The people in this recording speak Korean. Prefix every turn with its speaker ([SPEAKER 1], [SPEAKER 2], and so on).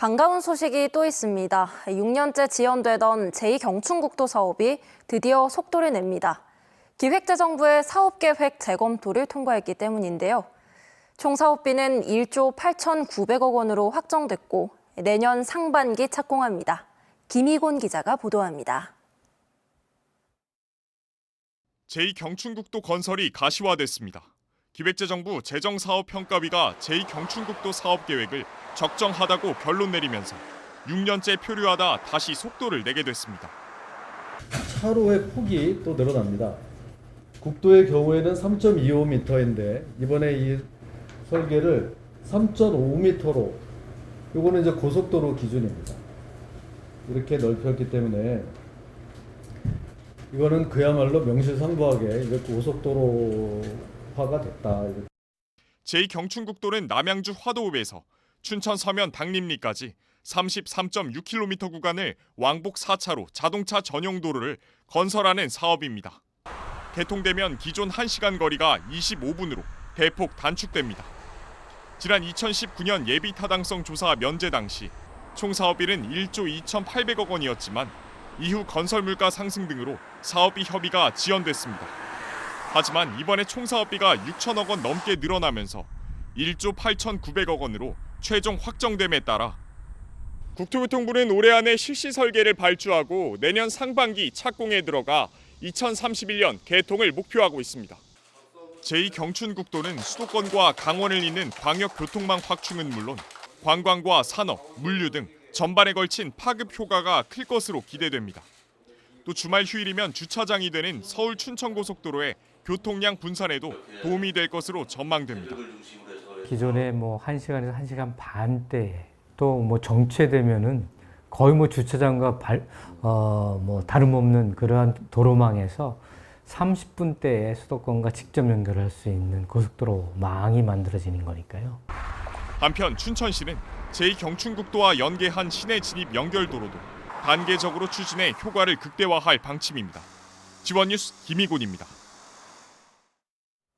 [SPEAKER 1] 반가운 소식이 또 있습니다. 6년째 지연되던 제2경춘국도 사업이 드디어 속도를 냅니다. 기획재정부의 사업계획 재검토를 통과했기 때문인데요. 총 사업비는 1조 8,900억 원으로 확정됐고 내년 상반기 착공합니다. 김희곤 기자가 보도합니다.
[SPEAKER 2] 제2경춘국도 건설이 가시화됐습니다. 기획재정부 재정사업평가위가 제2경춘국도 사업계획을 적정하다고 결론 내리면서 6년째 표류하다 다시 속도를 내게 됐습니다.
[SPEAKER 3] 차로의 폭이 또 늘어납니다. 국도의 경우에는 3.25m인데 이번에 이 설계를 3.5m로 이거는 이제 고속도로 기준입니다. 이렇게 넓혔기 때문에 이거는 그야말로 명실상부하게 고속도로 화가 됐다. 이렇게
[SPEAKER 2] 제2경춘국도는 남양주 화도읍에서 춘천 서면 당림리까지 33.6km 구간을 왕복 4차로 자동차 전용 도로를 건설하는 사업입니다. 개통되면 기존 1시간 거리가 25분으로 대폭 단축됩니다. 지난 2019년 예비 타당성 조사 면제 당시 총 사업비는 1조 2,800억 원이었지만 이후 건설 물가 상승 등으로 사업비 협의가 지연됐습니다. 하지만 이번에 총 사업비가 6천억 원 넘게 늘어나면서 1조 8,900억 원으로 최종 확정됨에 따라 국토교통부는 올해 안에 실시 설계를 발주하고 내년 상반기 착공에 들어가 2031년 개통을 목표하고 있습니다. 제2경춘국도는 수도권과 강원을 잇는 광역교통망 확충은 물론 관광과 산업, 물류 등 전반에 걸친 파급 효과가 클 것으로 기대됩니다. 또 주말 휴일이면 주차장이 되는 서울 춘천고속도로의 교통량 분산에도 도움이 될 것으로 전망됩니다.
[SPEAKER 4] 기존에 뭐 1시간에서 1시간 반대 또뭐 정체되면은 거의 뭐 주차장과 발, 어, 뭐 다름없는 그러한 도로망에서 30분 대에 수도권과 직접 연결할 수 있는 고속도로 망이 만들어지는 거니까요.
[SPEAKER 2] 한편 춘천시는 제2경춘국도와 연계한 시내 진입 연결도로도 단계적으로 추진해 효과를 극대화할 방침입니다. 지원 뉴스 김희곤입니다.